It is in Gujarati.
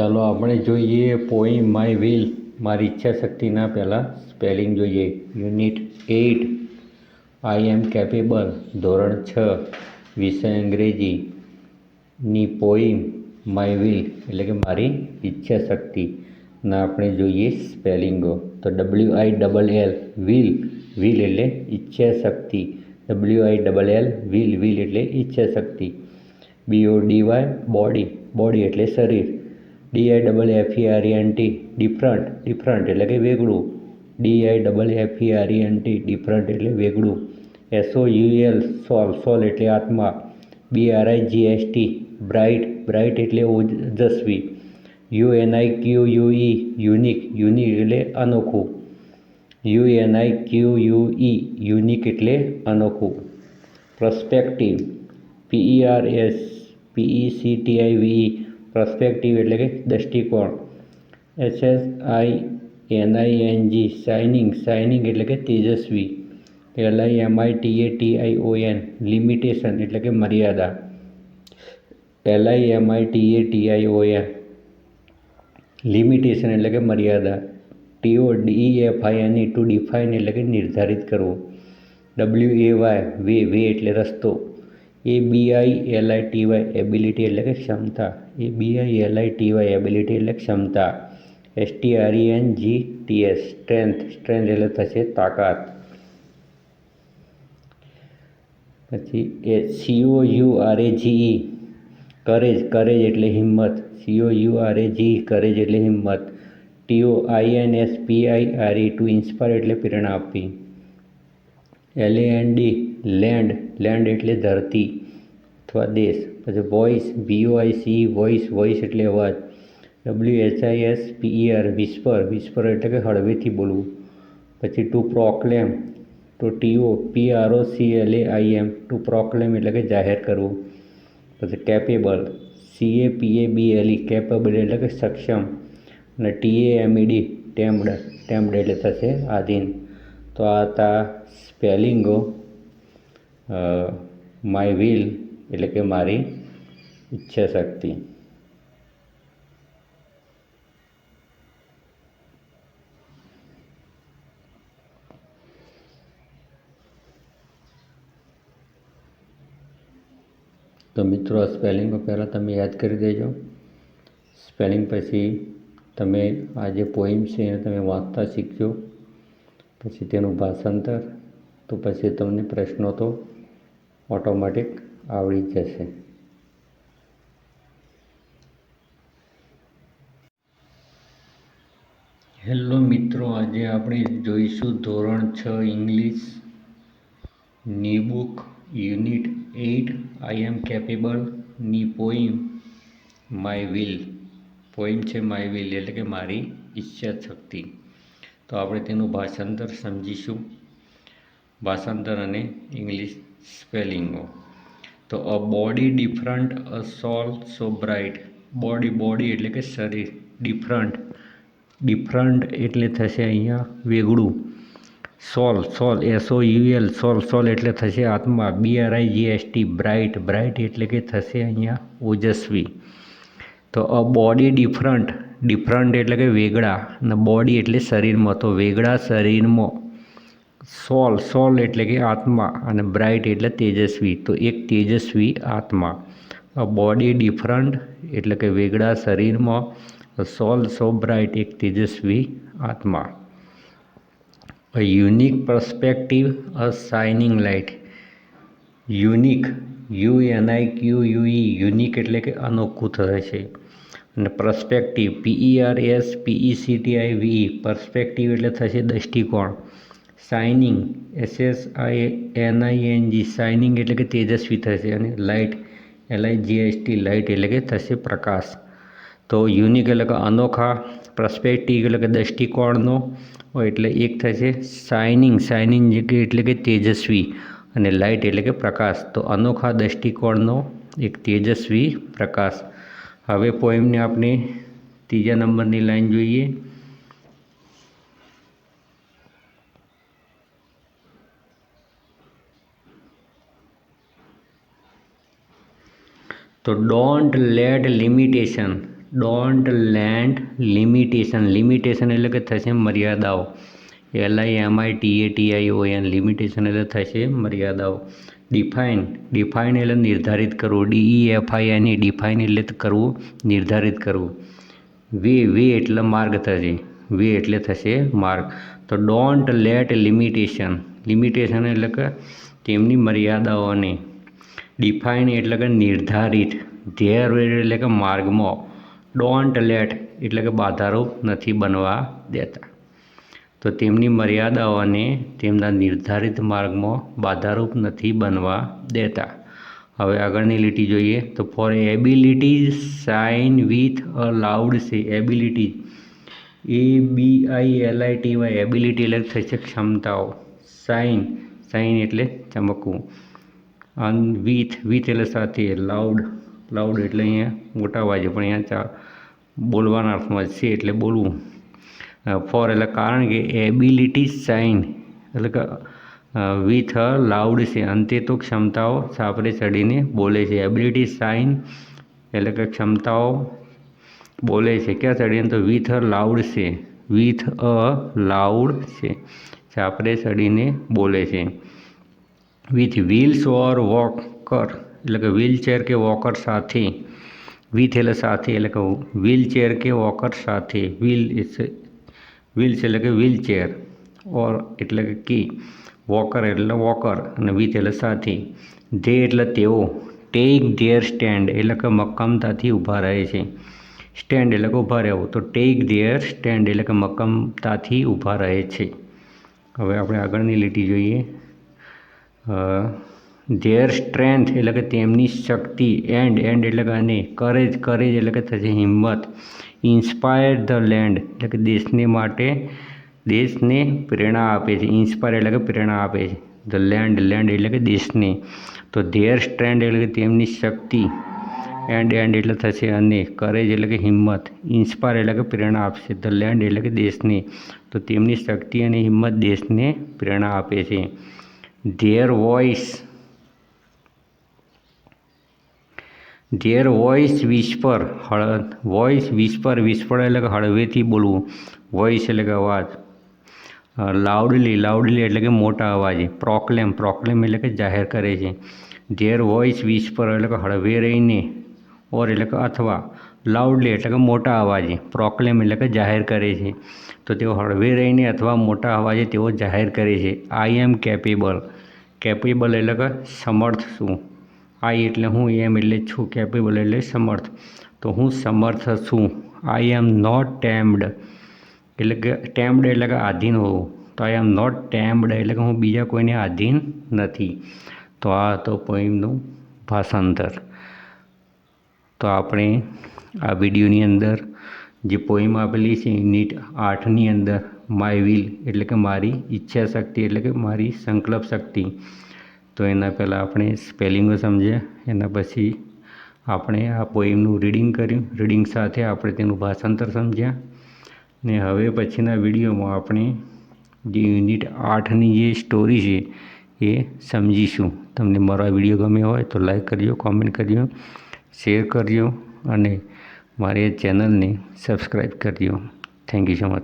ચાલો આપણે જોઈએ પોઈમ માય વિલ મારી ઈચ્છા શક્તિના પહેલાં સ્પેલિંગ જોઈએ. Unit eight I am capable ધોરણ છ. વિષય અંગ્રેજીની પોઈમ માય વિલ એટલે કે મારી ઈચ્છા શક્તિના આપણે જોઈએ સ્પેલિંગો તો W I double L will will એટલે ઈચ્છા શક્તિ W I double L will will એટલે ઈચ્છા શક્તિ B O D Y body body એટલે શરીર. D I double F E E N T different different એટલે કે વેગળું. D I double F E E N T different એટલે વેગળું. S O U L soul soul એટલે આત્મા. B R I G S T bright bright એટલે ઓજસ્વી. U N I Q U E unique unique એટલે અનોખું. U N I Q U E unique એટલે અનોખું. Perspective P E R S P E C T I V perspective એટલે કે દૃષ્ટિકોણ S S I N I N G shining shining એટલે કે તેજસ્વી. L I M I T A T I O N, limitation એટલે કે મર્યાદા. L I M I T A T I O N, limitation એટલે કે મર્યાદા. T O D F I N to define એટલે કે નિર્ધારિત કરવું. W A Y, way way એટલે રસ્તો. A B I L I T Y ability એટલે કે ક્ષમતા. A B I L I T Y ability એટલે ક્ષમતા. S T R N G T S strength strength એટલે થશે તાકાત. પછી એ C O U R A G E courage courage એટલે હિંમત. C O U R A G courage એટલે હિંમત. T O I N S P I R E to inspire એટલે પ્રેરણા આપવી. L N D land land એટલે ધરતી અથવા દેશ. પછી voice V O I C voice voice એટલે અવાજ. W H I S P E R whisper whisper એટલે કે હળવેથી બોલવું. પછી ટુ પ્રોક્લેમ તો T O P R O C L A I M to proclaim એટલે કે જાહેર કરવું. પછી capable C A P A B L E capable એટલે કે સક્ષમ. અને ટી એ એમ ઈ ડી ટેમ્ડ ટેમ્ડ એટલે થશે આધીન. તો આ હતા સ્પેલિંગો માય વિલ એટલે કે મારી ઈચ્છા શક્તિ તો મિત્રો આ સ્પેલિંગો પહેલાં તમે યાદ કરી દેજો સ્પેલિંગ પછી તમે આ જે પોઈમ છે એને તમે વાંચતા શીખજો પછી તેનું ભાષાંતર, તો પછી તમને પ્રશ્નો તો ઓટોમેટિક આવડી જશે. હેલો મિત્રો, આજે આપણે જોઈશું ધોરણ છ ઇંગ્લિશ. ની book unit eight I am કેપેબલની poem my will poem છે માય વિલ એટલે કે મારી ઈચ્છા શક્તિ. તો આપણે તેનું ભાષાંતર સમજીશું. ભાષાંતર અને ઇંગ્લિશ સ્પેલિંગો તો a body different a soul so bright body body એટલે કે શરીર. ડિફરન્ટ ડિફરન્ટ એટલે થશે અહીંયા વેગળું. સોલ સોલ S O UL soul soul એટલે થશે આત્મા. B R I G S T bright bright એટલે કે થશે અહીંયા ઓજસ્વી. તો અ બોડી ડિફરન્ટ ડિફરન્ટ એટલે કે વેગળા. અને બોડી એટલે શરીરમાં. તો વેગળા શરીરમાં સોલ સોલ એટલે કે આત્મા અને બ્રાઇટ એટલે તેજસ્વી. તો એક તેજસ્વી આત્મા. બોડી ડિફરન્ટ એટલે કે વેગળા શરીરમાં. સોલ સો બ્રાઇટ એક તેજસ્વી આત્મા. A unique perspective a shining light unique U N I Q U unique એટલે કે અનોખું છે અને perspective P E R S P E C T I V perspective એટલે થશે દૃષ્ટિકોણ shining S S I N I N G shining એટલે કે તેજસ્વી થશે અને light L I G S T light એટલે કે થશે પ્રકાશ. તો યુનિક એટલે કે અનોખા પ્રસ્પેક્ટિવ એટલે કે દૃષ્ટિકોણનો એટલે એક થશે શાઇનિંગ શાઇનિંગ એટલે કે તેજસ્વી અને લાઇટ એટલે કે પ્રકાશ. તો અનોખા દૃષ્ટિકોણનો એક તેજસ્વી પ્રકાશ. હવે પોઈમને આપણે ત્રીજા નંબરની લાઈન જોઈએ. તો don't let limitation don't land limitation limitation એટલે કે થશે મર્યાદાઓ. L I M I T A T I O N limitation એટલે થશે મર્યાદાઓ. ડિફાઇન ડિફાઇન એટલે નિર્ધારિત કરવું. D E F I N define એટલે કરવું, નિર્ધારિત કરવું. વે વે એટલે માર્ગ થશે. વે એટલે થશે માર્ગ. તો ડોન્ટ લેટ લિમિટેશન લિમિટેશન એટલે કે તેમની મર્યાદાઓને. ડિફાઇન એટલે કે નિર્ધારિત. ધ્યેર એટલે કે માર્ગમાં. ડોન્ટ લેટ એટલે કે બાધારૂપ નથી બનવા દેતા. તો તેમની મર્યાદાઓને તેમના નિર્ધારિત માર્ગમાં બાધારૂપ નથી બનવા દેતા. હવે આગળની લીટી જોઈએ તો for abilities sign with a loud say abilities A B I L I T Y ability એટલે થશે ક્ષમતાઓ. સાઇન સાઇન એટલે ચમકવું. અન વિથ વિથ એટલે સાથે લાઉડ લાઉડ એટલે અહીંયા મોટા અવાજે પણ અહીંયા ચા બોલવાના અર્થમાં છે એટલે બોલવું. ફોર એટલે કારણ કે એબિલિટી સાઇન એટલે કે વિથ અ લાઉડ છે. અંતે તો ક્ષમતાઓ સાપરે ચડીને બોલે છે. એબિલિટી સાઇન એટલે કે ક્ષમતાઓ બોલે છે. ક્યાં ચડીને? તો વિથ અ લાઉડ છે. વિથ અ લાઉડ છે. સાપરે ચડીને બોલે છે. વિથ વ્હીલ્સ ઓર વોકર એટલે કે વ્હીલચેર કે વોકર સાથે. વિથ એટલે સાથે, એટલે કે વ્હીલચેર કે વોકર સાથે. વ્હીલ વ્હીલ્સ એટલે કે વ્હીલચેર ઓર એટલે કે કી વોકર એટલે વોકર અને વિથ એટલે સાથે. ધે એટલે તેઓ. ટેક ધેર સ્ટેન્ડ એટલે કે મક્કમતાથી ઊભા રહે છે. સ્ટેન્ડ એટલે કે ઊભા રહેવું. તો ટેક ધેર સ્ટેન્ડ એટલે કે મક્કમતાથી ઊભા રહે છે. હવે આપણે આગળની લીટી જોઈએ. ધેર સ્ટ્રેન્થ એટલે કે તેમની શક્તિ એન્ડ એન્ડ એટલે કે અને કરેજ કરેજ એટલે કે થશે હિંમત ઇન્સ્પાયર ધ લેન્ડ એટલે કે દેશને માટે દેશને પ્રેરણા આપે છે ઇન્સ્પાયર એટલે કે પ્રેરણા આપે છે ધ લેન્ડ લેન્ડ એટલે કે દેશને તો ધેર સ્ટ્રેન્ડ એટલે કે તેમની શક્તિ એન્ડ એન્ડ એટલે થશે અને કરેજ એટલે કે હિંમત ઇન્સ્પાયર એટલે કે પ્રેરણા આપશે ધ લેન્ડ એટલે કે દેશને તો તેમની શક્તિ અને હિંમત દેશને પ્રેરણા આપે છે their voice their voice whisper હળ વોઇસ વિસ્પર વિસ્પર એટલે કે હળવેથી બોલવું. વોઇસ એટલે કે અવાજ. લાઉડલી લાઉડલી એટલે કે મોટા અવાજે. પ્રોક્લેમ પ્રોક્લેમ એટલે કે જાહેર કરે છે. ધેર વોઇસ વિસ્પર એટલે કે હળવે રહીને ઓર એટલે કે અથવા. લાઉડલી એટલે કે મોટા અવાજે. પ્રોક્લેમ એટલે કે જાહેર કરે છે. તો તેઓ હળવે રહીને અથવા મોટા અવાજે તેઓ જાહેર કરે છે. આઈ એમ કેપેબલ કેપેબલ એટલે કે સમર્થ છું. આઈ એટલે હું એમ એટલે છું કેપેબલ એટલે સમર્થ. તો હું સમર્થ છું. આઈ એમ નોટ ટેમ્ડ એટલે કે ટેમ્ડ એટલે કે આધીન હોવું તો આઈ એમ નોટ ટેમ્ડ એટલે કે હું બીજા કોઈને આધીન નથી. તો આ તો પોઈમનું ભાષાંતર. તો આપણે આ વિડીયોની અંદર જે પોઈમ આપેલી છે યુનિટ આઠની અંદર માય વિલ એટલે કે મારી ઈચ્છા શક્તિ એટલે કે મારી સંકલ્પ શક્તિ. તો એના પહેલાં આપણે સ્પેલિંગો સમજ્યા એના પછી આપણે આ પોઈમનું રીડિંગ કર્યું. રીડિંગ સાથે આપણે તેનું ભાષાંતર સમજ્યા. ને હવે પછીના વિડીયોમાં આપણે જે યુનિટ આઠની જે સ્ટોરી છે એ સમજીશું. તમને મારો વીડિયો ગમ્યો હોય તો લાઈક કરજો, કોમેન્ટ કરજો, શેર કરજો અને મારી ચેનલને સબસ્ક્રાઈબ કરજો. Thank you so much.